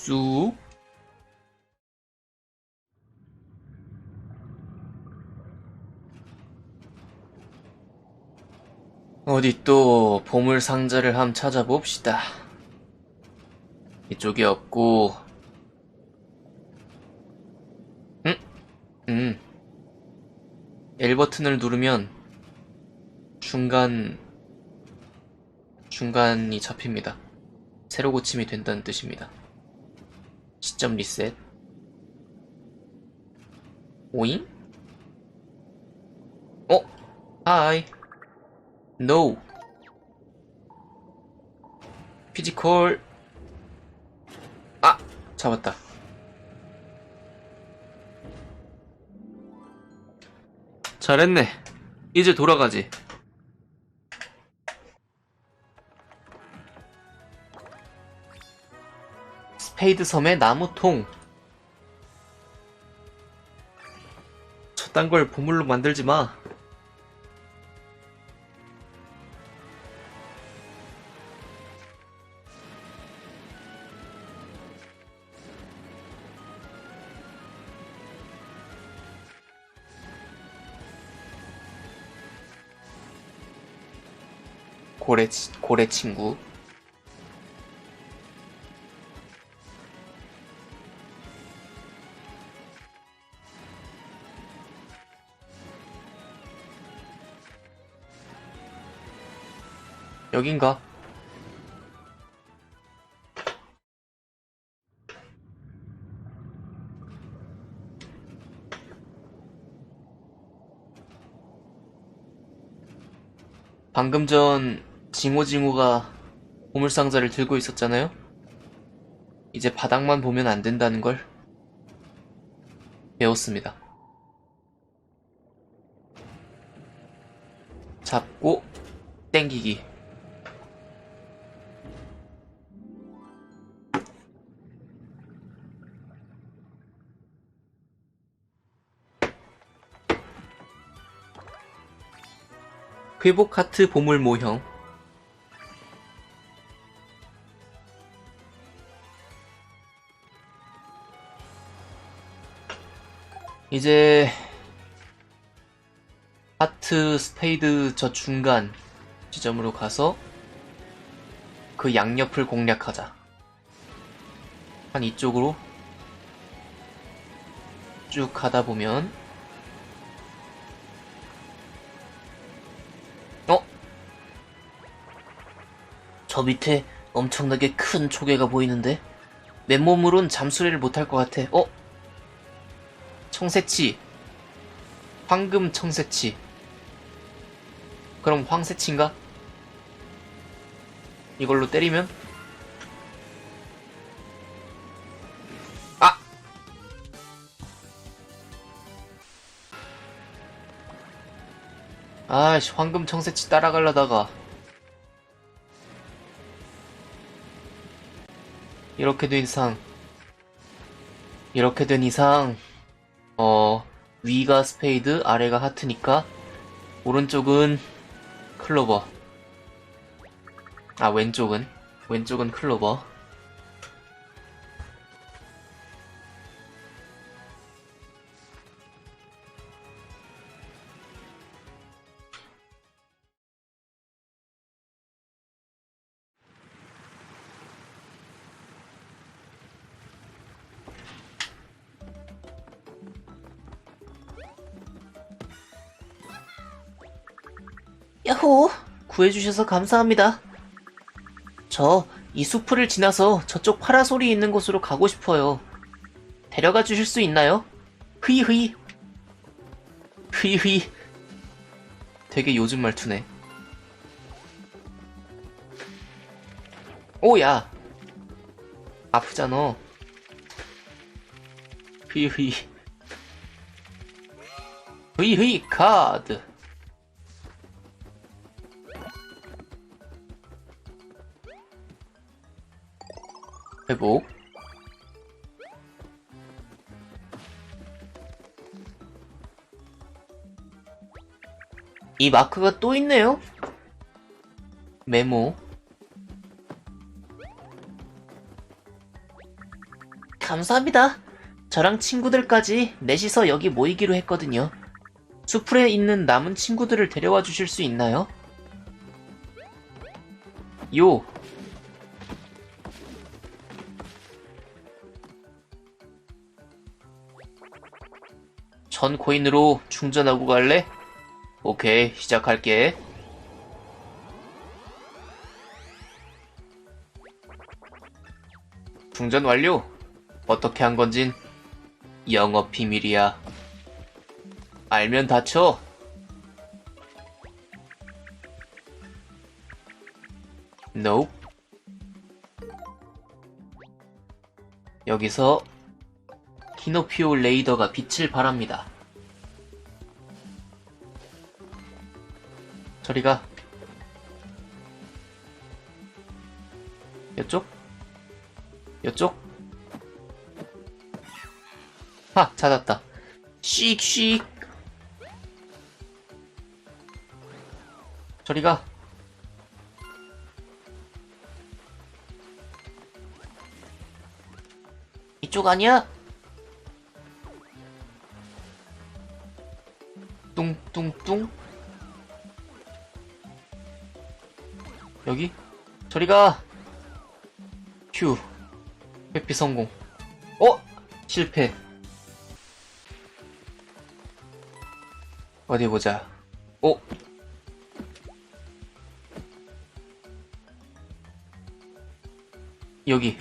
쑥. 어디 또 보물 상자를 함 찾아봅시다. 이쪽에 없고, 응? 음. L 버튼을 누르면 중간, 중간이 잡힙니다. 새로 고침이 된다는 뜻입니다. 시점 리셋. 오잉? 어? 하이. No. 피지컬. 아! 잡았다. 잘했네. 이제 돌아가지. 스페이드 섬의 나무통. 저딴 걸 보물로 만들지 마. 고래, 치- 고래 친구. 여긴가? 방금 전 징호징호가 보물상자를 들고 있었잖아요? 이제 바닥만 보면 안 된다는 걸 배웠습니다. 잡고 땡기기. 회복 카트 보물 모형. 이제 하트 스페이드 저 중간 지점으로 가서 그 양옆을 공략하자. 한 이쪽으로 쭉 가다 보면 저 밑에 엄청나게 큰 조개가 보이는데 맨몸으론 잠수리를 못할 것 같아. 어? 청새치 황금 청새치 그럼 황새치인가? 이걸로 때리면 아! 아이씨 황금 청새치 따라가려다가 이렇게 된 이상 이렇게 된 이상 어 위가 스페이드 아래가 하트니까 오른쪽은 클로버. 아 왼쪽은 왼쪽은 클로버 야호! 구해주셔서 감사합니다. 저 이 수풀을 지나서 저쪽 파라솔이 있는 곳으로 가고 싶어요. 데려가 주실 수 있나요? 흐이흐이. 흐이흐이. 되게 요즘 말투네. 오야. 아프잖아. 흐이흐이. 흐이흐이 카드. 회복. 이 마크가 또 있네요? 메모. 감사합니다. 저랑 친구들까지 넷이서 여기 모이기로 했거든요. 수풀에 있는 남은 친구들을 데려와 주실 수 있나요? 요. 천 코인으로 충전하고 갈래? 오케이, 시작할게. 충전 완료. 어떻게 한 건진 영업 비밀이야. 알면 다쳐. Nope. 여기서 키노피오 레이더가 빛을 발합니다. 저리가. 이쪽? 이쪽? 하, 찾았다. 씩씩. 저리가. 이쪽 아니야? 뚱뚱뚱. 여기? 저리가. 휴. 회피 성공. 어? 실패. 어디 보자. 어? 여기.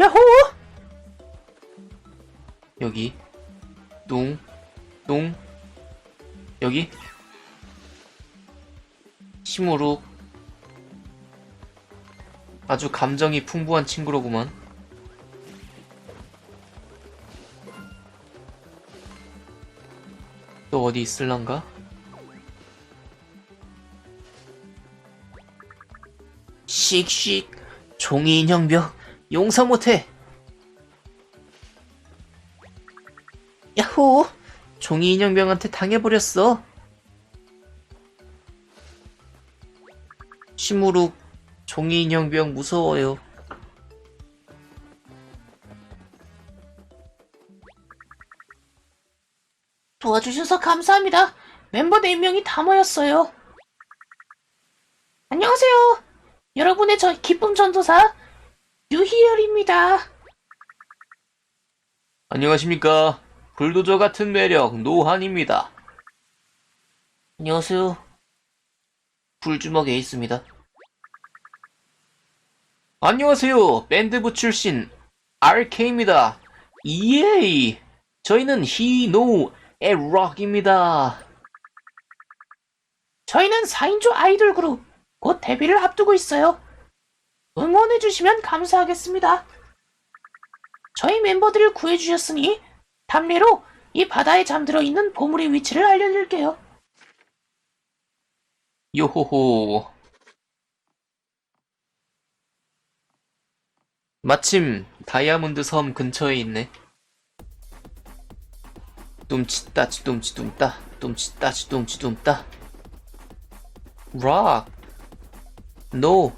야호! 여기. 뚱, 뚱. 여기. 심으로. 아주 감정이 풍부한 친구로구만. 또 어디 있을란가? 씩씩 종이 인형병 용서 못해 종이 인형병한테 당해버렸어 시무룩 종이 인형병 무서워요 도와주셔서 감사합니다. 멤버 4명이 다 모였어요. 안녕하세요. 여러분의 저 기쁨 전도사 유희열입니다. 안녕하십니까. 불도저 같은 매력 노한입니다. 안녕하세요. 불주먹 에이스입니다. 안녕하세요. 밴드부 출신 RK입니다. 이에이. 저희는 히노 에락입니다. 저희는 4인조 아이돌 그룹 곧 데뷔를 앞두고 있어요. 응원해주시면 감사하겠습니다. 저희 멤버들을 구해주셨으니 답례로 이 바다에 잠들어 있는 보물의 위치를 알려드릴게요. 요호호. 마침 다이아몬드 섬 근처에 있네. 뚱치따 치 뚱치 뚱따 뚱치따 치 뚱치 뚱따 rock no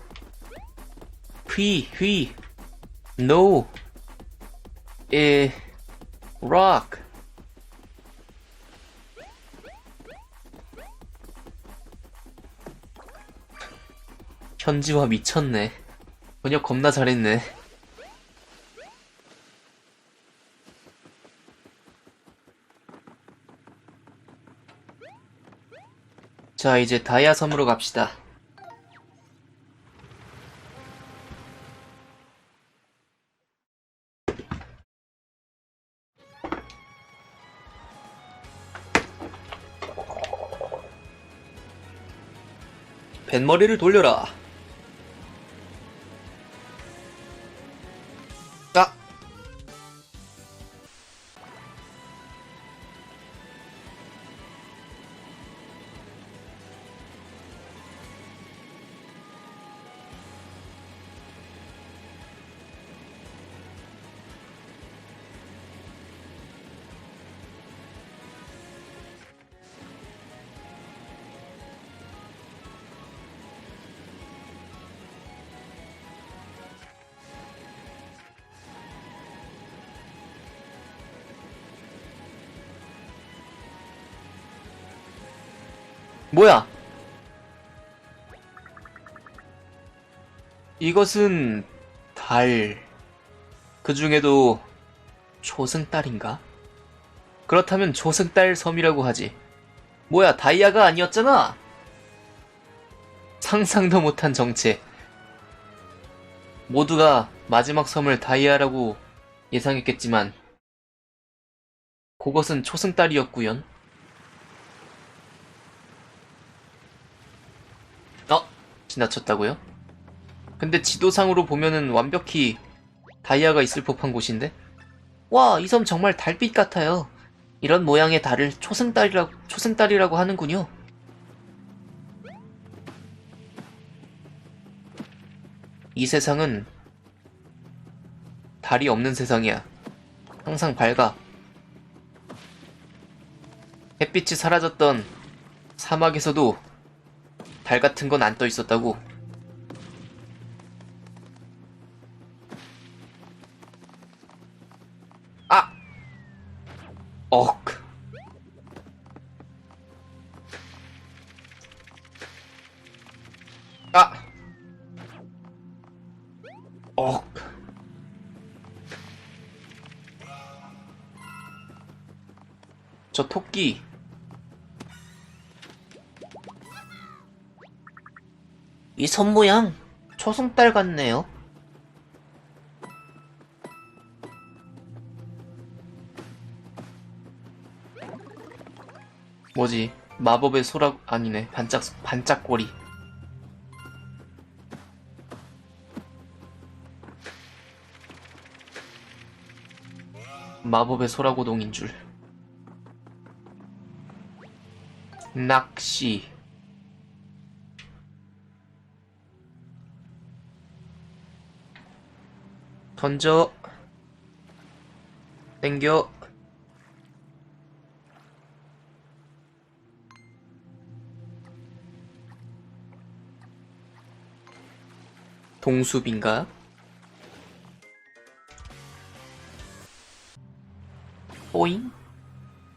휘휘 no 에 rock. 현지화 미쳤네. 번역 겁나 잘했네. 자, 이제 다이아 섬으로 갑시다. 뱃머리를 돌려라. 뭐야? 이것은 달. 그 중에도 초승달인가? 그렇다면 초승달 섬이라고 하지. 뭐야, 다이아가 아니었잖아? 상상도 못한 정체. 모두가 마지막 섬을 다이아라고 예상했겠지만, 그것은 초승달이었구연. 어? 지나쳤다고요? 근데 지도상으로 보면은 완벽히 다이아가 있을 법한 곳인데? 와, 이 섬 정말 달빛 같아요. 이런 모양의 달을 초승달이라고, 초승달이라고 하는군요. 이 세상은 달이 없는 세상이야. 항상 밝아. 햇빛이 사라졌던 사막에서도 달 같은 건 안 떠 있었다고. 아! 억. 아! 억. 저 토끼. 이 선 모양 초승달 같네요. 뭐지? 마법의 소라 아니네. 반짝 반짝거리. 마법의 소라고동인 줄. 낚시. 던져. 땡겨. 동숲인가? 오잉?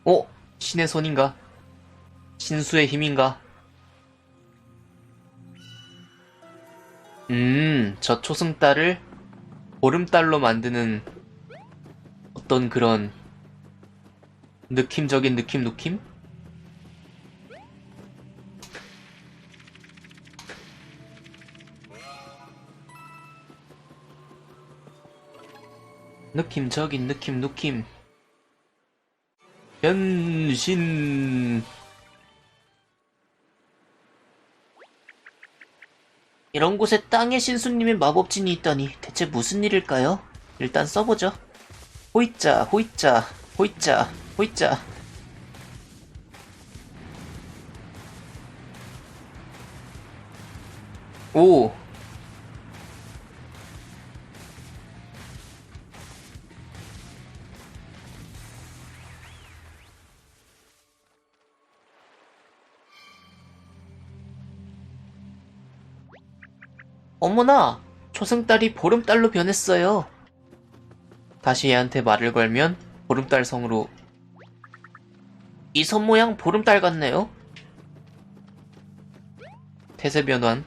오! 신의 손인가? 신수의 힘인가? 음, 저 초승달을 보름달로 만드는 어떤 그런 느낌적인 느낌 느낌? 느낌적인 느낌 느낌 변신 이런 곳에 땅의 신수님의 마법진이 있다니 대체 무슨 일일까요? 일단 써보죠. 호이자 호이자 호이자 호이자 오 어머나, 초승달이 보름달로 변했어요. 다시 얘한테 말을 걸면 보름달 성으로 이 선 모양 보름달 같네요. 태세 변환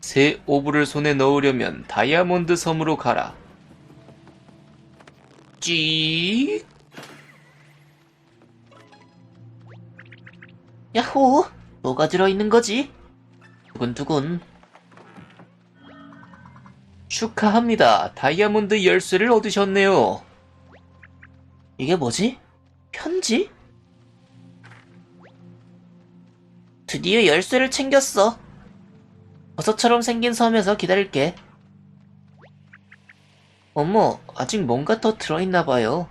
새 오브를 손에 넣으려면 다이아몬드 섬으로 가라. 찌 야호! 뭐가 들어있는 거지? 두근두근. 축하합니다. 다이아몬드 열쇠를 얻으셨네요. 이게 뭐지? 편지? 드디어 열쇠를 챙겼어. 버섯처럼 생긴 섬에서 기다릴게. 어머, 아직 뭔가 더 들어있나봐요.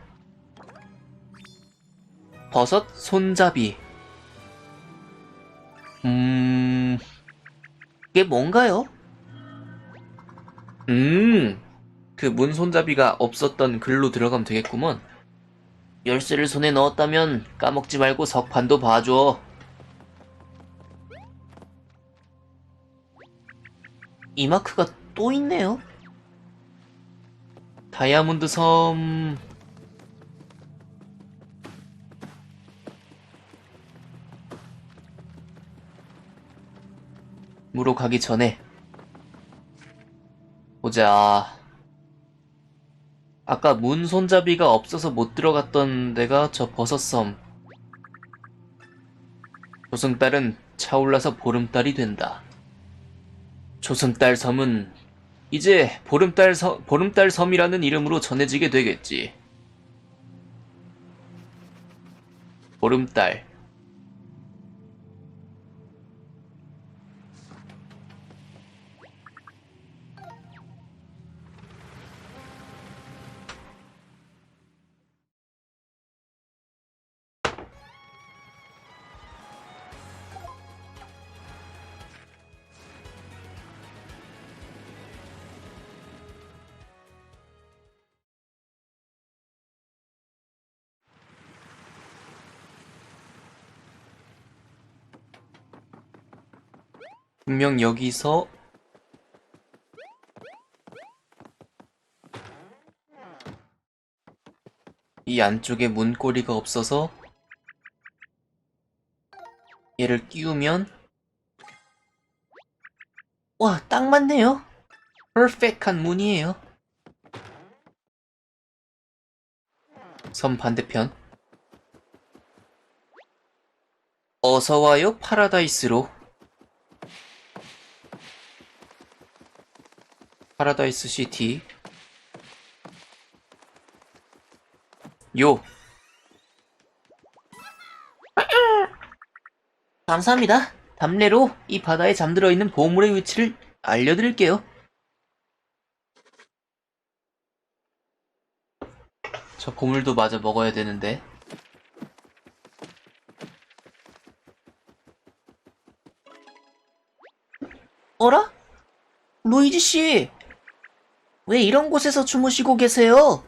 버섯 손잡이. 음, 이게 뭔가요? 음, 그 문 손잡이가 없었던 글로 들어가면 되겠구먼. 열쇠를 손에 넣었다면 까먹지 말고 석판도 봐줘. 이 마크가 또 있네요. 다이아몬드 섬 섬으로 가기 전에 보자. 아까 문 손잡이가 없어서 못 들어갔던 데가 저 버섯섬. 조승달은 차올라서 보름달이 된다. 조승달 섬은 이제 보름달 섬, 보름달 섬이라는 이름으로 전해지게 되겠지. 보름달. 분명 여기서 이 안쪽에 문고리가 없어서 얘를 끼우면 와, 딱 맞네요. 퍼펙트한 문이에요. 섬 반대편 어서 와요 파라다이스로 파라다이스 시티 요 감사합니다. 담례로 이 바다에 잠들어 있는 보물의 위치를 알려드릴게요. 저 보물도 마저 먹어야 되는데. 어라? 루이지 씨, 왜 이런 곳에서 주무시고 계세요?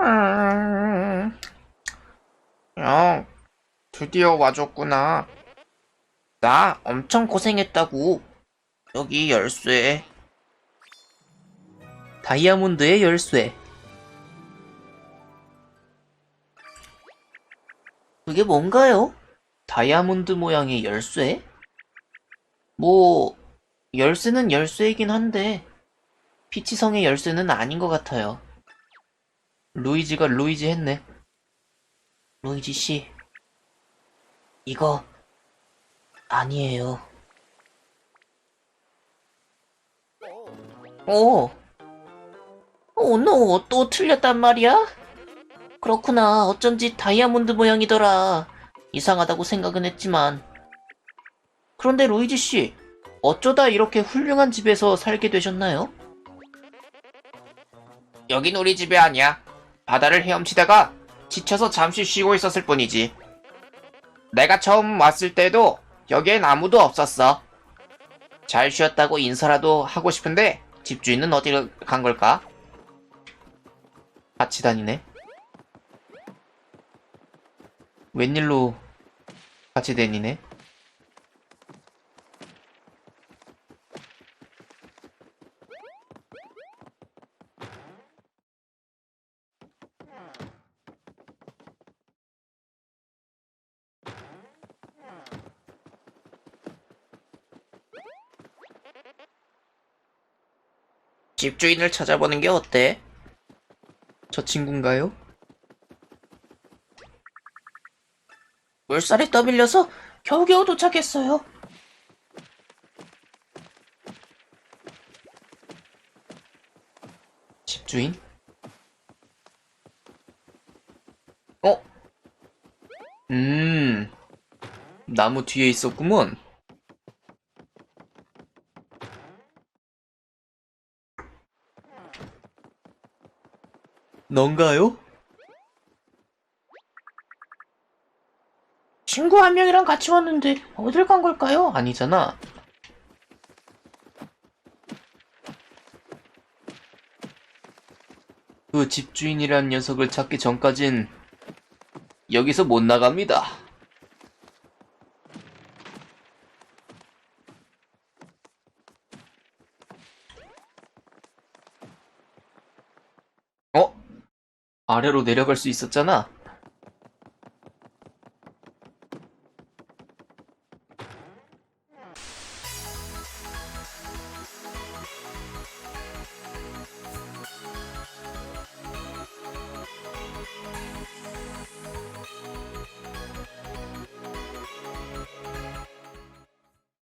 음, 형, 드디어 와줬구나. 나 엄청 고생했다고. 여기 열쇠. 다이아몬드의 열쇠. 그게 뭔가요? 다이아몬드 모양의 열쇠? 뭐, 열쇠는 열쇠이긴 한데, 피치성의 열쇠는 아닌 것 같아요. 루이지가 루이지 했네. 루이지 씨, 이거, 아니에요. 오, 오, 노, 또 틀렸단 말이야? 그렇구나. 어쩐지 다이아몬드 모양이더라. 이상하다고 생각은 했지만. 그런데 로이지 씨, 어쩌다 이렇게 훌륭한 집에서 살게 되셨나요? 여긴 우리 집이 아니야. 바다를 헤엄치다가 지쳐서 잠시 쉬고 있었을 뿐이지. 내가 처음 왔을 때도 여기엔 아무도 없었어. 잘 쉬었다고 인사라도 하고 싶은데 집주인은 어디로 간 걸까? 같이 다니네. 웬일로 같이 다니네? 집주인을 찾아보는 게 어때? 저 친구인가요? 물살에 떠밀려서 겨우겨우 도착했어요. 집주인? 어? 음, 나무 뒤에 있었구먼. 넌가요? 친구 한 명이랑 같이 왔는데 어딜 간 걸까요? 아니잖아. 그 집주인이란 녀석을 찾기 전까진 여기서 못 나갑니다. 어? 아래로 내려갈 수 있었잖아.